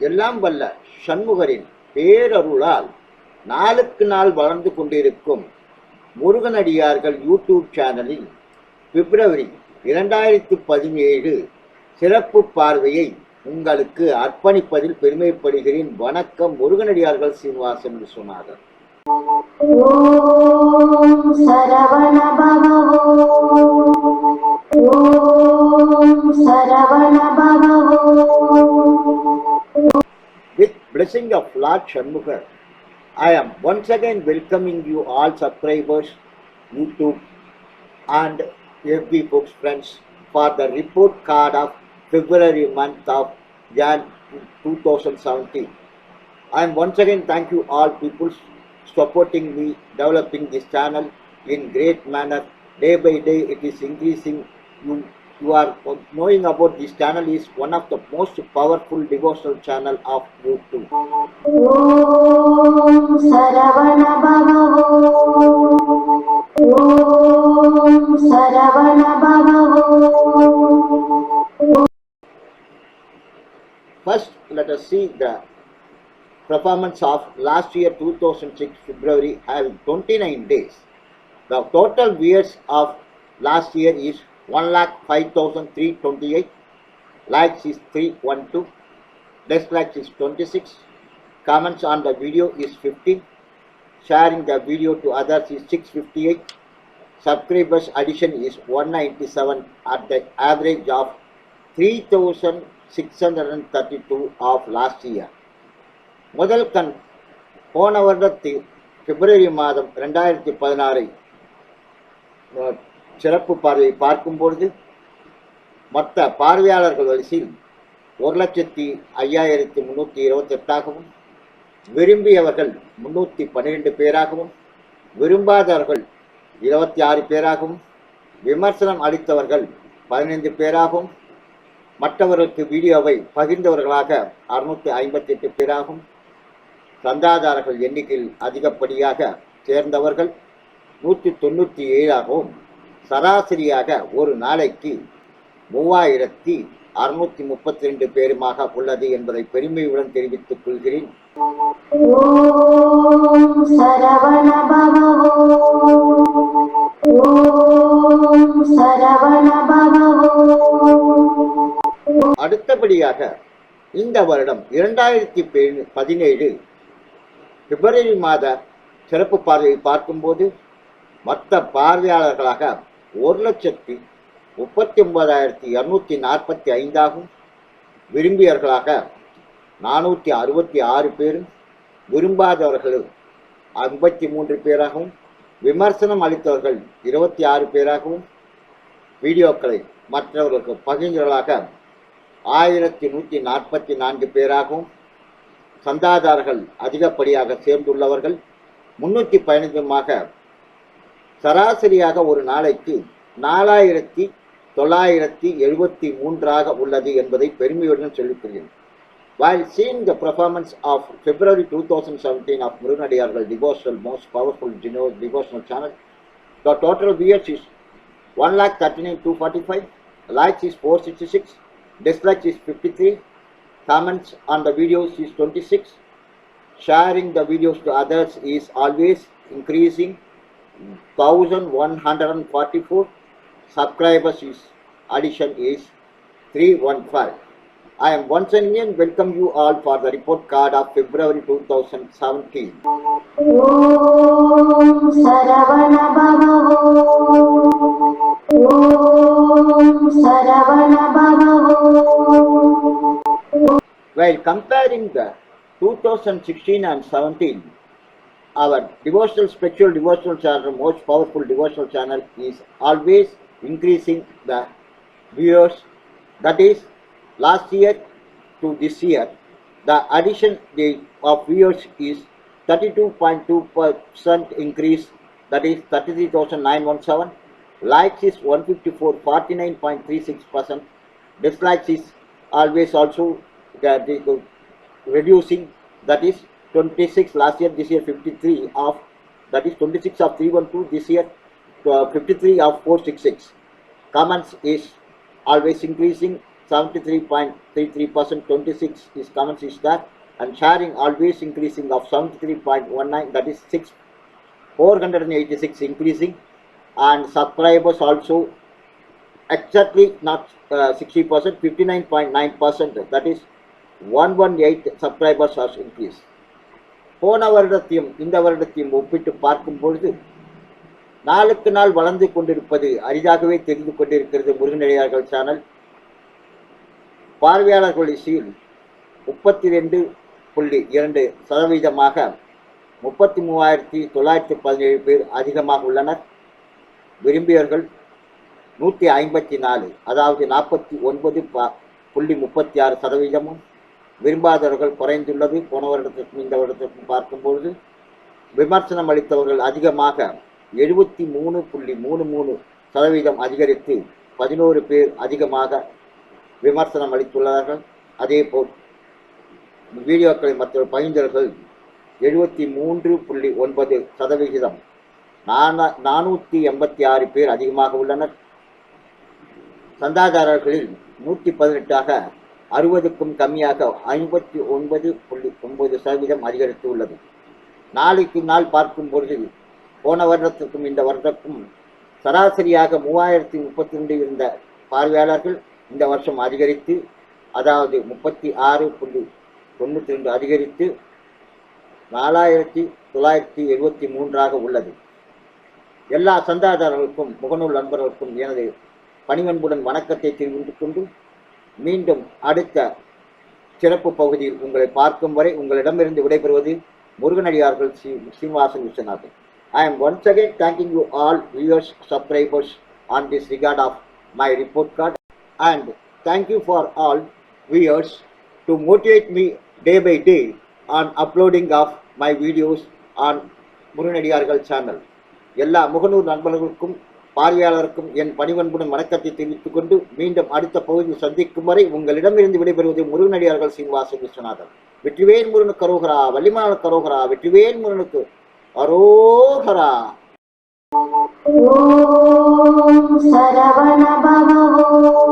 எல்லாம் வல்ல சண்முகரின் பேரருளால் நாளுக்கு நாள் வளர்ந்து கொண்டிருக்கும் முருகனடியார்கள் யூடியூப் சேனலில் பிப்ரவரி இரண்டாயிரத்தி பதினேழு சிறப்பு பார்வையை உங்களுக்கு அர்ப்பணிப்பதில் பெருமைப்படுகிறேன். வணக்கம் முருகனடியார்கள் சீனிவாசன் விஸ்வநாதன் ॐ सरवणभवो ॐ सरवणभवो With blessing of Lord Shanmukar, I am once again welcoming you all subscribers, YouTube and FB books friends for the report card of February month of Jan 2017. I am once again thank you all people supporting me developing this channel in great manner. Day by day it is increasing. You, you are knowing about this channel is one of the most powerful devotional channel of YouTube. Performance of last year 2006 February having 29 days. The total viewers of last year is 1,05,328, likes is 312, dislikes is 26, comments on the video is 50, sharing the video to others is 658, subscribers addition is 197 at the average of 3632 of last year. முதல் கண் போன வருடத்தில் பிப்ரவரி மாதம் ரெண்டாயிரத்தி பதினாறை சிறப்பு பார்வையை பார்க்கும் பொழுது மொத்த பார்வையாளர்கள் வரிசையில் ஒரு லட்சத்தி ஐயாயிரத்தி முந்நூற்றி இருபத்தெட்டாகவும் விரும்பியவர்கள் முன்னூற்றி பன்னிரெண்டு பேராகவும் விரும்பாதவர்கள் இருபத்தி ஆறு பேராகவும் விமர்சனம் அளித்தவர்கள் பதினைந்து பேராகவும் மற்றவர்களுக்கு வீடியோவை பகிர்ந்தவர்களாக அறுநூற்றி ஐம்பத்தி எட்டு பேராகவும் சந்தாதாரர்கள் எண்ணிக்கையில் அதிகப்படியாக சேர்ந்தவர்கள் நூற்றி தொண்ணூற்றி ஏழாகவும் சராசரியாக ஒரு நாளைக்கு மூவாயிரத்தி அறுநூத்தி முப்பத்தி ரெண்டு பேருமாக உள்ளது என்பதை பெருமையுடன் தெரிவித்துக் கொள்கிறேன். அடுத்தபடியாக இந்த வருடம் இரண்டாயிரத்தி பதினேழு பிப்ரவரி மாத சிறப்பு பார்வையை பார்க்கும்போது மொத்த பார்வையாளர்களாக ஒரு லட்சத்தி முப்பத்தி ஒன்பதாயிரத்தி இரநூத்தி நாற்பத்தி ஐந்தாகும். விரும்பியவர்களாக நானூற்றி அறுபத்தி ஆறு பேரும் விரும்பாதவர்கள் ஐம்பத்தி மூன்று பேராகவும் விமர்சனம் அளித்தவர்கள் இருபத்தி ஆறு பேராகவும் வீடியோக்களை மற்றவர்களுக்கு பகிர்ந்தவர்களாக ஆயிரத்தி நூற்றி நாற்பத்தி நான்கு பேராகவும் சந்தாதாரர்கள் அதிகப்படியாக சேர்ந்துள்ளவர்கள் முன்னூற்றி பதினைந்துமாக சராசரியாக ஒரு நாளைக்கு நாலாயிரத்தி தொள்ளாயிரத்தி எழுபத்தி மூன்றாக உள்ளது என்பதை பெருமையுடன் சொல்லிக்கொள்கிறேன் While seeing the performance of February 2017 of Murunadiyargal devotional, most powerful deno- devotional channel, the total viewers is 1,39,245, likes is 466, dislikes is 53, Comments on the videos is 26. Sharing the videos to others is always increasing. 1144 subscribers is addition is 315. I am once again welcome you all for the report card of February 2017. Om Saravana Bhava while comparing the 2016 and 17, our devotional, spiritual devotional channel, most powerful devotional channel is always increasing the viewers. That is, last year to this year, the addition of viewers is 32.2% increase, that is 33,917. Likes is 154, 49.36%. Dislikes is always also reducing, that is 26 last year this year 53 of that is 26 of 312 this year uh, 53 of 466 comments is always increasing 73.33 percent 26 is comments is that and sharing always increasing of 73.19 that is 6 486 increasing and subscribers also exactly not uh, 60 percent 59.9 percent that is 118 subscribers has increase போன வருடத்தையும் இந்த வருடத்தையும் ஒப்பிட்டு பார்க்கும் பொழுது நாளுக்கு நாள் வளர்ந்து கொண்டிருப்பது அரிதாகவே தெரிந்து கொண்டிருக்கிறது முருகனடியார்கள் சேனல் பார்வையாளர்கள் இசையில் முப்பத்தி ரெண்டு புள்ளி இரண்டு சதவீதமாக முப்பத்தி மூவாயிரத்தி தொள்ளாயிரத்தி பதினேழு பேர் அதிகமாக உள்ளனர். விரும்பியவர்கள் நூற்றி ஐம்பத்தி நாலு அதாவது நாற்பத்தி ஒன்பது ப- புள்ளி முப்பத்தி ஆறு சதவீதமும் விரும்பாதவர்கள் குறைந்துள்ளது. போன வருடத்திற்கும் இந்த வருடத்திற்கும் பார்க்கும்பொழுது விமர்சனம் அளித்தவர்கள் அதிகமாக எழுபத்தி மூணு புள்ளி மூணு மூணு சதவீதம் அதிகரித்து பதினோரு பேர் அதிகமாக விமர்சனம் அளித்துள்ளார்கள். அதேபோல் வீடியோக்களை மற்ற பகிர்ந்தவர்கள் எழுபத்தி மூன்று புள்ளி ஒன்பது சதவிகிதம் நான நானூற்றி எண்பத்தி ஆறு பேர் அதிகமாக உள்ளனர். சந்தாதாரர்களில் நூற்றி பதினெட்டாக அறுபதுக்கும் கம்மியாக ஐம்பத்தி ஒன்பது புள்ளி ஒன்பது சதவீதம் அதிகரித்து உள்ளது. நாளைக்கு நாள் பார்க்கும் பொழுது போன வருடத்துக்கும் இந்த வருடத்துக்கும் சராசரியாக மூவாயிரத்தி முப்பத்தி ரெண்டு இருந்த பார்வையாளர்கள் இந்த வருஷம் அதிகரித்து அதாவது முப்பத்தி ஆறு புள்ளி தொண்ணூற்றி ரெண்டு அதிகரித்து நாலாயிரத்தி தொள்ளாயிரத்தி எழுபத்தி மூன்றாக உள்ளது. எல்லா சந்தாதாரர்களுக்கும் முகநூல் நண்பர்களுக்கும் எனது பணிவன்புடன் வணக்கத்தை தெரிவித்துக் கொண்டு மீண்டும் அடுத்த சிறப்பு பகுதியில் உங்களை பார்க்கும் வரை உங்களிடமிருந்து விடைபெறுவது முருகனடியார்கள் C Srinivasan Viswanathan I am once again thanking you all viewers subscribers on this record of my report card and thank you for all viewers to motivate me day by day on uploading of my videos on முருகனடியார்கள் channel எல்லா முகநூர் நண்பர்களுக்கும் பார்வையாளருக்கும் என் பணிவன்புடன் வணக்கத்தை தெரிவித்துக் கொண்டு மீண்டும் அடுத்த பகுதியில் சந்திக்கும் வரை உங்களிடமிருந்து விடைபெறுவது முருகனடியார்கள் சீனிவாச விஸ்வநாதன். வெற்றிவேல் முருகனுக்கு கரோகரா வள்ளிமான கரோகரா வெற்றிவேல் முருகனுக்கு அரோகரா. சரவண பவோ